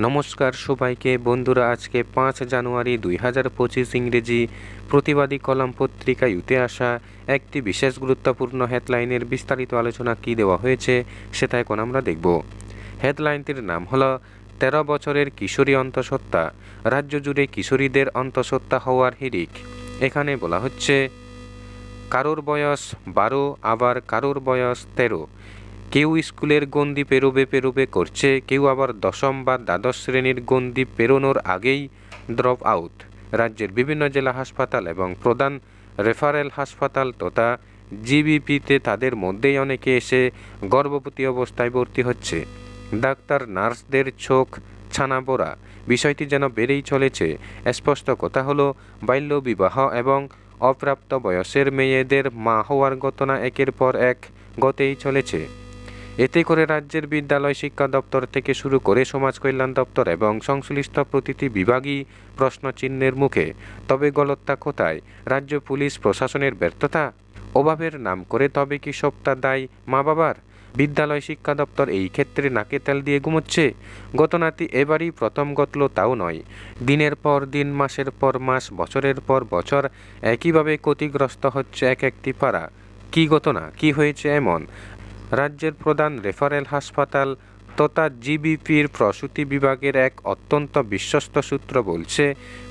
নমস্কার সবাইকে। বন্ধুরা, আজকে পাঁচ জানুয়ারি দুই হাজার পঁচিশ ইংরেজি প্রতিবাদী কলাম পত্রিকায় উঠে আসা একটি বিশেষ গুরুত্বপূর্ণ হেডলাইনের বিস্তারিত আলোচনা কি দেওয়া হয়েছে সেটা এখন আমরা দেখব। হেডলাইনটির নাম হলো, তেরো বছরের কিশোরী অন্তঃসত্ত্বা। রাজ্য জুড়ে কিশোরীদের অন্তঃসত্ত্বা হওয়ার হিরিক। এখানে বলা হচ্ছে, কারোর বয়স বারো, আবার কারোর বয়স তেরো। কেউ স্কুলের গণ্ডি পেরোবে পেরোবে করছে, কেউ আবার দশম বা দ্বাদশ শ্রেণির গণ্ডি পেরোনোর আগেই ড্রপ আউট রাজ্যের বিভিন্ন জেলা হাসপাতাল এবং প্রধান রেফারেল হাসপাতাল তথা জিবিপিতে তাদের মধ্যেই অনেকে এসে গর্ভবতী অবস্থায় ভর্তি হচ্ছে। ডাক্তার, নার্সদের চোখ ছানা পড়া বিষয়টি যেন বেড়েই চলেছে, স্পষ্ট কথা হলো বাল্যবিবাহ এবং অপ্রাপ্ত বয়সের মেয়েদের মা হওয়ার ঘটনা একের পর এক গতেই চলেছে। এতে করে রাজ্যের বিদ্যালয় শিক্ষা দপ্তর থেকে শুরু করে সমাজ কল্যাণ দপ্তর এবং সংশ্লিষ্ট প্রতিটি বিভাগই প্রশ্নচিহ্নের মুখে। তবে গলত্তা কোথায়? রাজ্য পুলিশ প্রশাসনের ব্যর্থতা? অভাবের নাম করে তবে কি সবটা দায় মা বাবার বিদ্যালয় শিক্ষা দপ্তর এই ক্ষেত্রে নাকে তেল দিয়ে ঘুমোচ্ছে? ঘটনাটি এবারই প্রথম ঘটল তাও নয়। দিনের পর দিন, মাসের পর মাস, বছরের পর বছর একইভাবে ক্ষতিগ্রস্ত হচ্ছে এক একটি পাড়া। কী ঘটনা? কি হয়েছে এমন? রাজ্যের প্রধান রেফারেল হাসপাতাল তথা জিবিপির প্রসূতি বিভাগের এক অত্যন্ত বিশ্বস্ত সূত্র বলছে,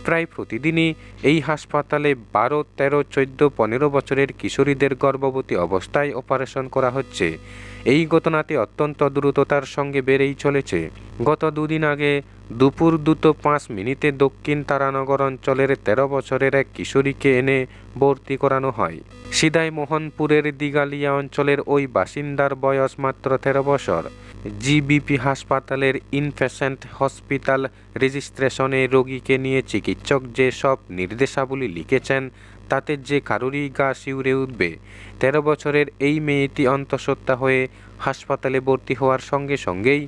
প্রায় প্রতিদিনই এই হাসপাতালে বারো, তেরো, চোদ্দ, পনেরো বছরের কিশোরীদের গর্ভবতী অবস্থায় অপারেশন করা হচ্ছে। এই ঘটনাটি অত্যন্ত দ্রুততার সঙ্গে বেড়েই চলেছে। গত দুদিন আগে দুপুর দুটো পাঁচ মিনিটে দক্ষিণ তারানগর অঞ্চলের তেরো বছরের এক কিশোরীকে এনে ভর্তি করানো হয়। সিদাই মোহনপুরের দিগালিয়া অঞ্চলের ওই বাসিন্দার বয়স মাত্র তেরো বছর। জিবিপি হাসপাতালের ইনফেসেন্ট হসপিটাল রেজিস্ট্রেশনে রোগীকে নিয়ে চিকিৎসক যে সব নির্দেশাবলী লিখেছেন তাতে যে কারোরই গা শিউরে উঠবে, তেরো বছরের এই মেয়েটি অন্তঃসত্ত্বা হয়ে হাসপাতালে ভর্তি হওয়ার সঙ্গে সঙ্গেই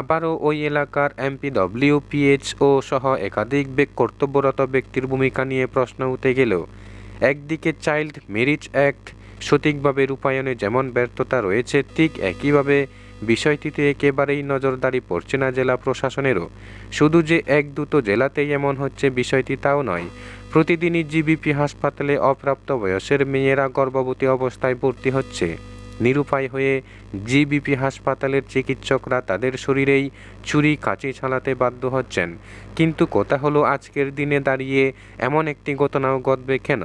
আবারও ওই এলাকার এমপিডব্লিউ পিএইচও সহ একাধিক কর্তব্যরত ব্যক্তির ভূমিকা নিয়ে প্রশ্ন উঠে গেল। একদিকে চাইল্ড ম্যারিজ অ্যাক্ট সঠিকভাবে রূপায়ণে যেমন ব্যর্থতা রয়েছে, ঠিক একইভাবে বিষয়টিতে একেবারেই নজরদারি পড়ছে না জেলা প্রশাসনেরও। শুধু যে এক দুটো জেলাতেই এমন হচ্ছে বিষয়টি তাও নয়। প্রতিদিনই জিবিপি হাসপাতালে অপ্রাপ্ত বয়সের মেয়েরা গর্ভবতী অবস্থায় ভর্তি হচ্ছে। নিরুপায় হয়ে জিবিপি হাসপাতালের চিকিৎসকরা তাদের শরীরেই ছুরি কাঁচি ছালাতে বাধ্য হচ্ছেন। কিন্তু কথা হলো আজকের দিনে দাঁড়িয়ে এমন একটি ঘটনাও ঘটবে কেন?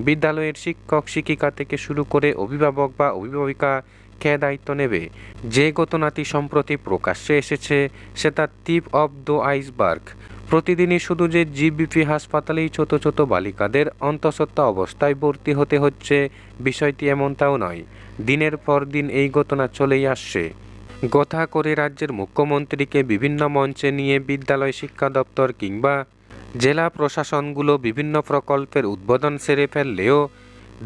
বিদ্যালয়ের শিক্ষক শিক্ষিকা থেকে শুরু করে অভিভাবক বা অভিভাবিকা কে দায়িত্ব নেবে। যে ঘটনাটি সম্প্রতি প্রকাশ্যে এসেছে, সেটা টিপ অব দ্য আইসবার্গ। প্রতিদিনই শুধু যে জিবিপি হাসপাতালেই ছোট ছোট বালিকাদের অন্তঃসত্ত্বা অবস্থায় ভর্তি হতে হচ্ছে, বিষয়টি এমনটাও নয়। দিনের পর দিন এই ঘটনা চলেই আসছে। গথা করে রাজ্যের মুখ্যমন্ত্রীকে বিভিন্ন মঞ্চে নিয়ে বিদ্যালয় শিক্ষা দপ্তর কিংবা জেলা প্রশাসনগুলো বিভিন্ন প্রকল্পের উদ্বোধন সেরে ফেললেও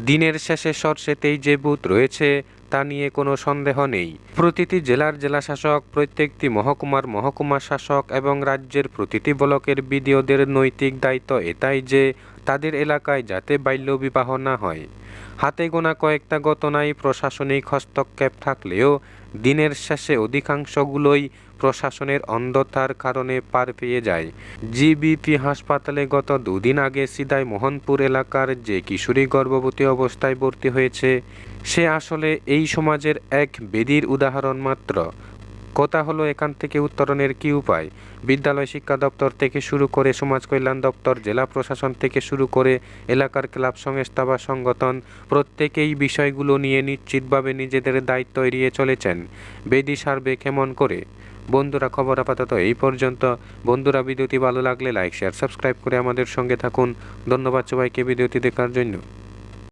দিনের শেষে সরষেতেই যে বুথ রয়েছে তা নিয়ে কোনো সন্দেহ নেই। প্রতিটি জেলার জেলা শাসক প্রত্যেকটি মহকুমার মহকুমা শাসক এবং রাজ্যের প্রতিটি ব্লকের বিডিওদের নৈতিক দায়িত্ব এটাই যে তাদের এলাকায় যাতে বাল্যবিবাহ না হয়। হাতে গোনা কয়েকটা ঘটনায় প্রশাসনিক হস্তক্ষেপ থাকলেও দিনের শেষে অধিকাংশগুলোই প্রশাসনের অন্ধতার কারণে পার পেয়ে যায়। জিবিপি হাসপাতালে গত দুদিন আগে সিদাই মোহনপুর এলাকার যে কিশোরী গর্ভবতী অবস্থায় ভর্তি হয়েছে সে আসলে এই সমাজের এক বেদির উদাহরণ মাত্র। কথা হলো এখান থেকে উত্তরণের কি উপায়? বিদ্যালয় শিক্ষা দপ্তর থেকে শুরু করে সমাজ কল্যাণ দপ্তর, জেলা প্রশাসন থেকে শুরু করে এলাকার ক্লাব সংস্থা বা সংগঠন প্রত্যেকেই বিষয়গুলো নিয়ে নিশ্চিতভাবে নিজেদের দায়িত্ব এড়িয়ে চলেছেন। বেদি সারবে কেমন করে? বন্ধুরা, খবর আপাতত এই পর্যন্ত। বন্ধুরা, ভিডিওটি ভালো লাগলে লাইক, শেয়ার, সাবস্ক্রাইব করে আমাদের সঙ্গে থাকুন। ধন্যবাদ সবাইকে ভিডিওটি দেখার জন্য।